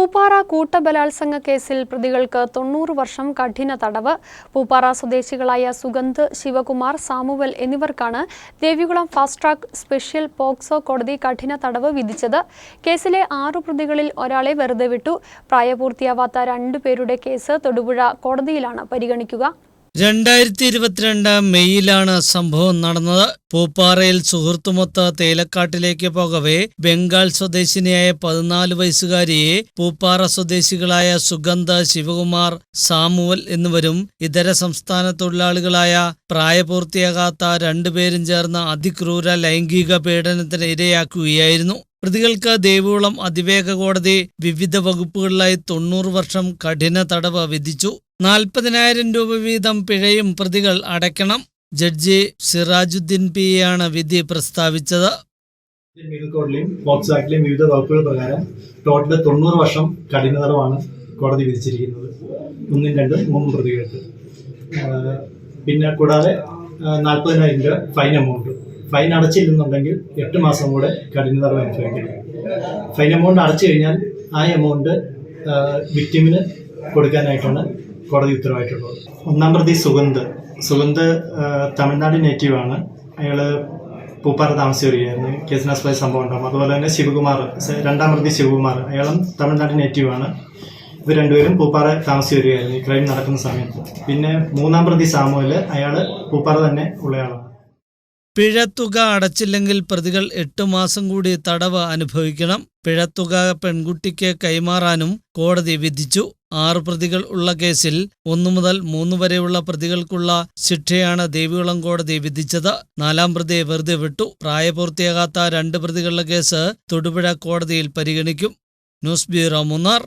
പൂപ്പാറ കൂട്ടബലാത്സംഗ കേസിൽ പ്രതികൾക്ക് തൊണ്ണൂറ് വർഷം കഠിന തടവ്. പൂപ്പാറ സ്വദേശികളായ സുഗന്ധ് ശിവകുമാർ സാമുവൽ എന്നിവർക്കാണ് Devikulam fast track special POCSO കോടതി കഠിന തടവ് വിധിച്ചത്. കേസിലെ ആറു പ്രതികളിൽ ഒരാളെ വെറുതെ വിട്ടു. പ്രായപൂർത്തിയാവാത്ത രണ്ടു പേരുടെ കേസ് തൊടുപുഴ കോടതിയിലാണ് പരിഗണിക്കുക. രണ്ടായിരത്തി ഇരുപത്തിരണ്ട് മെയ്യിലാണ് സംഭവം നടന്നത്. പൂപ്പാറയിൽ സുഹൃത്തുമൊത്ത് തേലക്കാട്ടിലേക്ക് പോകവെ ബംഗാൾ സ്വദേശിനിയായ പതിനാല് വയസ്സുകാരിയെ പൂപ്പാറ സ്വദേശികളായ സുഗന്ധ ശിവകുമാർ സാമുവൽ എന്നിവരും ഇതര സംസ്ഥാന തൊഴിലാളികളായ പ്രായപൂർത്തിയാകാത്ത രണ്ടുപേരും ചേർന്ന അതിക്രൂര ലൈംഗിക പീഡനത്തിന് ഇരയാക്കുകയായിരുന്നു. പ്രതികൾക്ക് ദേവികുളം അതിവേഗ കോടതി വിവിധ വകുപ്പുകളിലായി തൊണ്ണൂറ് വർഷം കഠിന തടവ് വിധിച്ചു. നാൽപ്പതിനായിരം രൂപ വീതം പിഴയും പ്രതികൾ അടയ്ക്കണം. ജഡ്ജി സിറാജുദ്ദീൻ പി ആണ് വിധി പ്രസ്താവിച്ചത്. ിലെയും വിവിധ വകുപ്പുകൾ പ്രകാരം ടോട്ടൽ തൊണ്ണൂറ് വർഷം കഠിന തടവാണ് കോടതി വിധിച്ചിരിക്കുന്നത്. ഒന്നും രണ്ടും മൂന്നും പ്രതികൾക്ക്. പിന്നെ കൂടാതെ നാൽപ്പതിനായിരം രൂപ ഫൈൻ എമൗണ്ട് ഫൈൻ അടച്ചില്ലെന്നുണ്ടെങ്കിൽ എട്ട് മാസം കൂടെ കഠിന തടവ് അനുഭവിക്കണം ഫൈൻ എമൗണ്ട് അടച്ചു കഴിഞ്ഞാൽ ആ എമൗണ്ട് വിക്ടിമിന് കൊടുക്കാനായിട്ടാണ് കോടതി ഉത്തരവായിട്ടുള്ളത്. ഒന്നാം പ്രതി സുഗന്ധ്. സുഗന്ധ് തമിഴ്നാട് നേറ്റീവാണ് അയാൾ പൂപ്പാറ താമസിച്ച് വരികയായിരുന്നു സംഭവം ഉണ്ടാകും അതുപോലെ തന്നെ ശിവകുമാർ രണ്ടാം പ്രതി ശിവകുമാർ. അയാളും തമിഴ്നാട് നേറ്റീവാണ് ഇവർ രണ്ടുപേരും പൂപ്പാറ താമസിച്ച് വരികയായിരുന്നു ഈ ക്രൈം നടക്കുന്ന സമയത്ത്. പിന്നെ മൂന്നാം പ്രതി സാമുവൽ അയാൾ പൂപ്പാറ തന്നെ ഉള്ളയാളാണ് പിഴത്തുക അടച്ചില്ലെങ്കിൽ പ്രതികൾ എട്ടു മാസം കൂടി തടവ് അനുഭവിക്കണം. പിഴത്തുക പെൺകുട്ടിക്ക് കൈമാറാനും കോടതി വിധിച്ചു. ആറ് പ്രതികൾ ഉള്ള കേസിൽ ഒന്നു മുതൽ മൂന്ന് വരെയുള്ള പ്രതികൾക്കുള്ള ശിക്ഷയാണ് ദേവികുളം കോടതി വിധിച്ചത്. നാലാം പ്രതിയെ വെറുതെ വിട്ടു. പ്രായപൂർത്തിയാകാത്ത രണ്ട് പ്രതികളുടെ കേസ് തൊടുപുഴ കോടതിയിൽ പരിഗണിക്കും. News bureau Munnar.